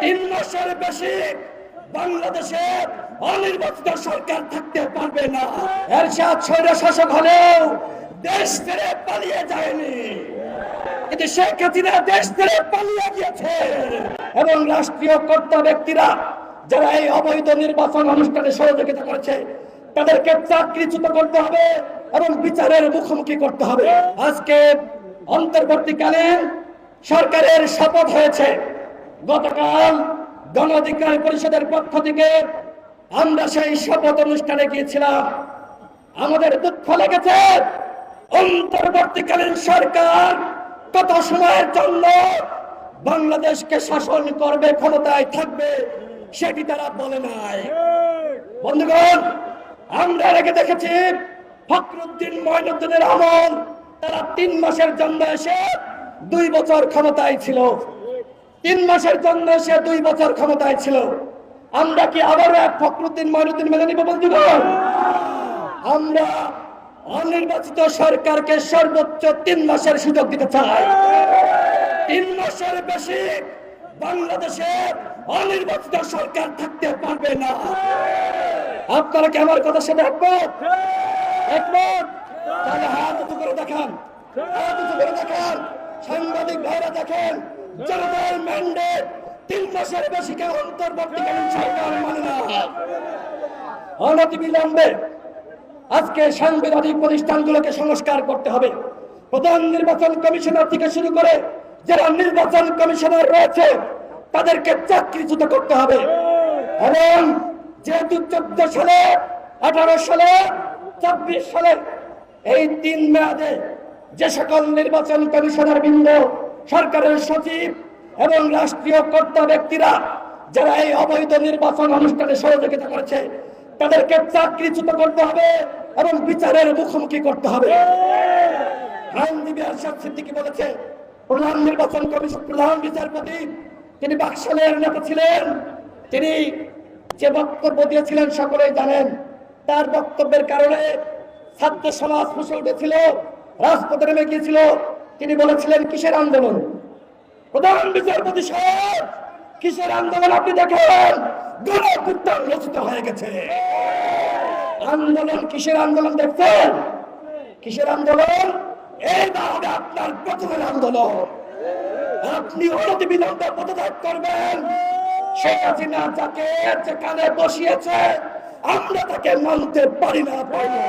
তিন মাসের বেশি বাংলাদেশে অনির্বাচিত সরকার থাকতে পারবে না। এরশাদ ছয়টা শাসক হলেও দেশ ছেড়ে পালিয়ে যায়নি। কিন্তু শেখ হাসিনা দেশ ছেড়ে পালিয়ে গিয়েছে। এবং রাষ্ট্রীয় কর্তা ব্যক্তিরা যারা এই অবৈধ নির্বাচন অনুষ্ঠানে সহযোগিতা করেছে, তাদেরকে চাকরিচ্যুত করতে হবে এবং বিচারের মুখোমুখি করতে হবে। আজকে অন্তর্বর্তীকালীন সরকারের শপথ হয়েছে। গতকাল গণ অধিকার পরিষদের পক্ষ থেকে আমরা সেই শপথ অনুষ্ঠানে গিয়েছিলাম। আমাদের দুঃখ লেগেছে। অন্তর্বর্তীকালীন সরকার কত সময়ের জন্য বাংলাদেশকে শাসন করবে, ক্ষমতায় থাকবে, সেটি তারা বলে নাই। বন্ধুগণ, আমরা রেখে দেখেছি ফখরুদ্দিন মঈনুদ্দিনের আমল, তারা তিন মাসের জন্য এসে দুই বছর ক্ষমতায় ছিল। তিন মাসের জন্য সে দুই বছর ক্ষমতায় ছিল। আমরা কি আবারও এক ফখরুদ্দিন মঈনুদ্দিন মেনে নিব বন্ধুগণ? আমরা অনির্বাচিত সরকারকে সর্বোচ্চ তিন মাসের সুযোগ দিতে চাই। তিন মাসের বেশি বাংলাদেশে অনির্বাচিত সরকার থাকতে পারবে না। আপনারা কি আমার কথা সাথে একমত? একমত? তাহলে হাত উঁচু করে দেখান। হাত উঁচু করে দেখান। সাংবাদিক ভাইরা দেখেন। জনতার ম্যান্ডেট তিন মাসের বেশি কেউ অন্তর্বর্তীকালীন সরকার মানে না। অনতি বিলম্বে আজকে সাংবিধানিক প্রতিষ্ঠানগুলোকে সংস্কার করতে হবে। প্রধান নির্বাচন কমিশনার থেকে শুরু করে যারা নির্বাচন কমিশনার রয়েছে, তাদেরকে চাকরিচ্যুত করতে হবে। এবং যেহেতু চোদ্দ সালে, আঠারো সালে চব্বিশ সালে এই তিন মেয়াদে যে সকল নির্বাচন কমিশনার বৃন্দ সরকারের সচিব এবং রাষ্ট্রীয় কর্তা ব্যক্তিরা যারা এই অবৈধ নির্বাচন অনুষ্ঠানে সহযোগিতা করেছে, তাদেরকে চাকরিচ্যুত করতে হবে এবং বিচারের মুখোমুখি করতে হবে। আইনজীবী আরশাদ সিদ্দিকী বলেছে, প্রধান নির্বাচন কমিশন প্রধান বিচারপতি, তিনি বাকশালের নেতা ছিলেন। তিনি যে বক্তব্য দিয়েছিলেন সকলেই জানেন, তার বক্তব্যের কারণে ছাত্র সমাজ ফুসে উঠেছিল, রাজপথে নেমে গিয়েছিল। তিনি বলেছিলেন, কিসের আন্দোলন? প্রধান বিচারপতি সাহেব, কিসের আন্দোলন আপনি দেখেন? গণপুত্তর রচিত হয়ে গেছে। আন্দোলন কিসের আন্দোলন দেখছেন? কিসের আন্দোলন? এই হবে আপনার প্রথমের আন্দোলন। আপনি অনতি বিলম্বে পদত্যাগ করবেন। শেখ হাসিনা যাকে যেখানে বসিয়েছে, আমরা তাকে মানতে পারি না পারি না।